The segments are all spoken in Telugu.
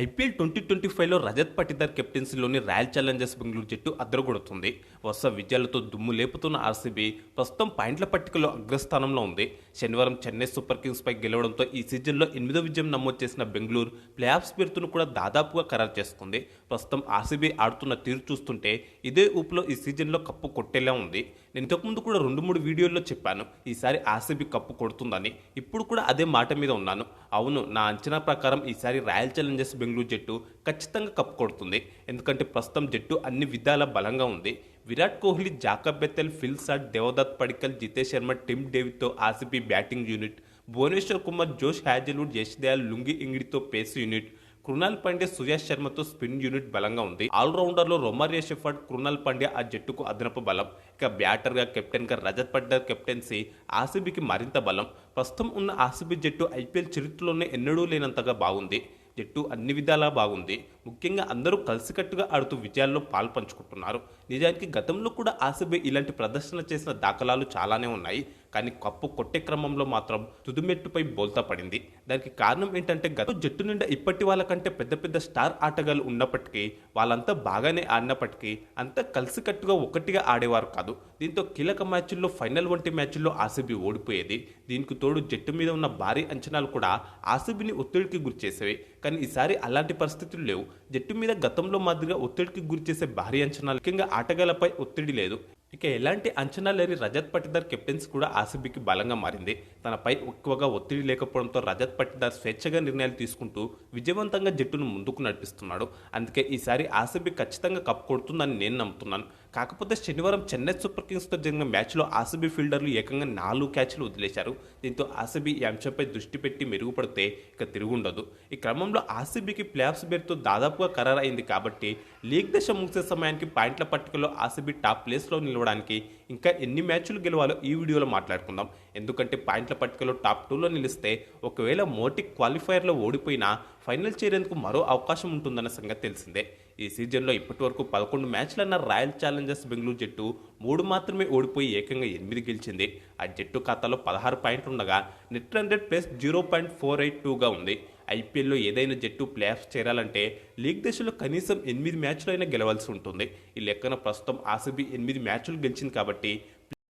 ఐపీఎల్ ట్వంటీ ట్వంటీ ఫైవ్లో రజత్ పటిదార్ కెప్టెన్సీలోని రాయల్ ఛాలెంజర్స్ బెంగళూరు జట్టు అద్దరగొడుతుంది. వరుస విజయాలతో దుమ్ము లేపుతున్న ఆర్సీబీ ప్రస్తుతం పాయింట్ల పట్టికలో అగ్రస్థానంలో ఉంది. శనివారం చెన్నై సూపర్ కింగ్స్ పై గెలవడంతో ఈ సీజన్లో ఎనిమిదో విజయం నమోదు చేసిన బెంగళూరు ప్లే ఆఫ్స్ పేరుతును కూడా దాదాపుగా ఖరారు చేసుకుంది. ప్రస్తుతం ఆర్సీబీ ఆడుతున్న తీరు చూస్తుంటే ఇదే ఊపులో ఈ సీజన్లో కప్పు కొట్టేలా ఉంది. నేను ఇంతకుముందు కూడా రెండు మూడు వీడియోల్లో చెప్పాను ఈసారి ఆర్సీబీ కప్పు కొడుతుందని. ఇప్పుడు కూడా అదే మాట మీద ఉన్నాను. అవును నా అంచనా ప్రకారం ఈసారి రాయల్ ఛాలెంజర్స్ బెంగళూరు జట్టు ఖచ్చితంగా కప్పు కొడుతుంది. ఎందుకంటే ప్రస్తుతం జట్టు అన్ని విధాల బలంగా ఉంది. Virat Kohli Jacob Bethell Phil Salt Devdutt Padikkal Jitesh Sharma Tim డేవిడ్తో RCB batting unit Bhuvneshwar Kumar Josh Hazlewood Yash Dayal Lungi ఇంగిడితో pace unit Krunal Pandey Suyash శర్మతో స్పిన్ యూనిట్ బలంగా ఉంది. ఆల్రౌండర్లో రొమారియా షెఫర్డ్ కృణాల్ పాండే ఆ జట్టుకు అదనపు బలం. ఇక బ్యాటర్గా కెప్టెన్గా రజత్ పడ్డర్ కెప్టెన్సీ ఆర్సీబీకి మరింత బలం. ప్రస్తుతం ఉన్న ఆర్సీబీ జట్టు ఐపీఎల్ చరిత్రలోనే ఎన్నడూ లేనంతగా బాగుంది. జట్టు అన్ని విధాలా బాగుంది. ముఖ్యంగా అందరూ కలిసికట్టుగా ఆడుతూ విజయాల్లో పాల్పంచుకుంటున్నారు. నిజానికి గతంలో కూడా ఆర్సీబీ ఇలాంటి ప్రదర్శన చేసిన దాఖలాలు చాలానే ఉన్నాయి. కానీ కప్పు కొట్టే క్రమంలో మాత్రం తుదిమెట్టుపై బోల్తా పడింది. దానికి కారణం ఏంటంటే గత జట్టు నిండా ఇప్పటి వాళ్ళకంటే పెద్ద పెద్ద స్టార్ ఆటగాళ్ళు ఉన్నప్పటికీ వాళ్ళంతా బాగానే ఆడినప్పటికీ అంతా కలిసికట్టుగా ఒకటిగా ఆడేవారు కాదు. దీంతో కీలక మ్యాచ్ల్లో ఫైనల్ వంటి మ్యాచ్ల్లో ఆసిబి ఓడిపోయేది. దీనికి తోడు జట్టు మీద ఉన్న భారీ అంచనాలు కూడా ఆసిబిని ఒత్తిడికి గురిచేసేవి. కానీ ఈసారి అలాంటి పరిస్థితులు లేవు. జట్టు మీద గతంలో మాదిరిగా ఒత్తిడికి గురి చేసే భారీ అంచనాలు. ముఖ్యంగా ఆటగాళ్ళపై ఒత్తిడి లేదు. ఇక ఎలాంటి అంచనా లేని రజత్ పటిదార్ కెప్టెన్సీ కూడా ఆర్సీబీకి బలంగా మారింది. తనపై ఎక్కువగా ఒత్తిడి లేకపోవడంతో రజత్ పటిదార్ స్వేచ్ఛగా నిర్ణయాలు తీసుకుంటూ విజయవంతంగా జట్టును ముందుకు నడిపిస్తున్నాడు. అందుకే ఈసారి ఆర్సీబీ ఖచ్చితంగా కప్ కొడుతుందని నేను నమ్ముతున్నాను. కాకపోతే శనివారం చెన్నై సూపర్ కింగ్స్తో జరిగిన మ్యాచ్లో ఆర్సీబీ ఫీల్డర్లు ఏకంగా నాలుగు క్యాచ్లు వదిలేశారు. దీంతో ఆర్సీబీ ఈ అంశంపై దృష్టి పెట్టి మెరుగుపడితే ఇక తిరుగుండదు. ఈ క్రమంలో ఆర్సీబీకి ప్లేఆఫ్స్ పేరుతో దాదాపుగా ఖరారైంది కాబట్టి లీగ్ దశ ముగిసే సమయానికి పాయింట్ల పట్టికలో ఆర్సీబీ టాప్ ప్లేస్లో నిలవడానికి ఇంకా ఎన్ని మ్యాచ్లు గెలవాలో ఈ వీడియోలో మాట్లాడుకుందాం. ఎందుకంటే పాయింట్ల పట్టికలో టాప్ టూలో నిలిస్తే ఒకవేళ మోటి క్వాలిఫైయర్లో ఓడిపోయినా ఫైనల్ చేరేందుకు మరో అవకాశం ఉంటుందన్న సంగతి తెలిసిందే. ఈ సీజన్లో ఇప్పటివరకు పదకొండు మ్యాచ్లన్న రాయల్ ఛాలెంజర్స్ బెంగళూరు జట్టు మూడు మాత్రమే ఓడిపోయి ఏకంగా ఎనిమిది గెలిచింది. ఆ జట్టు ఖాతాలో పదహారు పాయింట్లు ఉండగా net hundred plus zero point four eight టూగా ఉంది. ఐపీఎల్లో ఏదైనా జట్టు ప్లేఆఫ్స్ చేరాలంటే లీగ్ దశలో కనీసం ఎనిమిది మ్యాచ్లు అయినా గెలవాల్సి ఉంటుంది. ఈ లెక్కన ప్రస్తుతం ఆర్సీబీ ఎనిమిది మ్యాచ్లు గెలిచింది కాబట్టి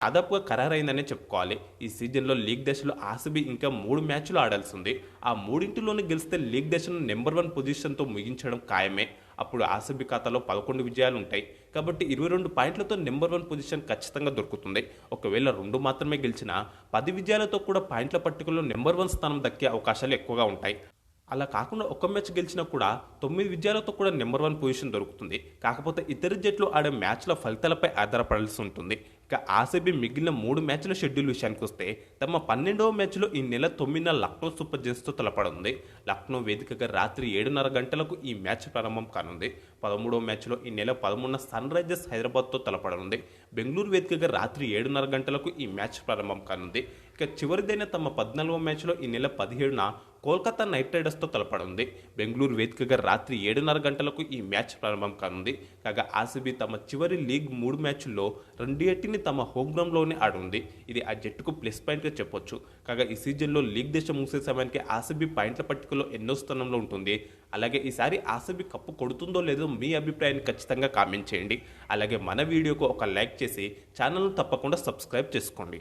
దాదాపుగా ఖరారైందనే చెప్పుకోవాలి. ఈ సీజన్లో లీగ్ దశలో ఆర్సీబీ ఇంకా మూడు మ్యాచ్లు ఆడాల్సి ఉంది. ఆ మూడింటిలోనే గెలిస్తే లీగ్ దశను నెంబర్ వన్ పొజిషన్తో ముగించడం ఖాయమే. అప్పుడు ఆర్సీబీ ఖాతాలో పదకొండు విజయాలు ఉంటాయి కాబట్టి ఇరవై రెండు పాయింట్లతో నెంబర్ వన్ పొజిషన్ ఖచ్చితంగా దొరుకుతుంది. ఒకవేళ రెండు మాత్రమే గెలిచినా పది విజయాలతో కూడా పాయింట్ల పట్టికలో నెంబర్ వన్ స్థానం దక్కే అవకాశాలు ఎక్కువగా ఉంటాయి. అలా కాకుండా ఒక మ్యాచ్ గెలిచినా కూడా తొమ్మిది విజయాలతో కూడా నెంబర్ వన్ పొజిషన్ దొరుకుతుంది. కాకపోతే ఇతర జట్లు ఆడే మ్యాచ్ల ఫలితాలపై ఆధారపడాల్సి ఉంటుంది. ఇక ఆర్సీబీ మిగిలిన మూడు మ్యాచ్ల షెడ్యూల్ విషయానికి వస్తే తమ పన్నెండవ మ్యాచ్లో ఈ నెల తొమ్మిదిన లక్నో సూపర్ జెన్స్తో తలపడుంది. లక్నో వేదికగా రాత్రి ఏడున్నర గంటలకు ఈ మ్యాచ్ ప్రారంభం కానుంది. పదమూడవ మ్యాచ్లో ఈ నెల పదమూడున సన్ రైజర్స్ హైదరాబాద్తో తలపడనుంది బెంగళూరు వేదికగా రాత్రి ఏడున్నర గంటలకు ఈ మ్యాచ్ ప్రారంభం కానుంది. ఇక చివరిదైన తమ పద్నాలుగవ మ్యాచ్లో ఈ నెల పదిహేడున కోల్కతా నైట్ రైడర్స్తో తలపడుంది. బెంగళూరు వేదికగా రాత్రి ఏడున్నర గంటలకు ఈ మ్యాచ్ ప్రారంభం కానుంది. కాగా ఆర్సీబీ తమ చివరి లీగ్ మూడు మ్యాచ్ల్లో రెండింటిని తమ హోమ్ గ్రౌండ్లోనే ఆడుంది. ఇది ఆ జట్టుకు ప్లస్ పాయింట్గా చెప్పొచ్చు. కాగా ఈ సీజన్లో లీగ్ దేశం ముగిసే సమయానికి ఆర్సీబీ పాయింట్ల పట్టికలో ఎన్నో స్థానంలో ఉంటుంది. అలాగే ఈసారి ఆర్సీబీ కప్పు కొడుతుందో లేదో మీ అభిప్రాయాన్ని ఖచ్చితంగా కామెంట్ చేయండి. అలాగే మన వీడియోకు ఒక లైక్ చేసి ఛానల్ను తప్పకుండా సబ్స్క్రైబ్ చేసుకోండి.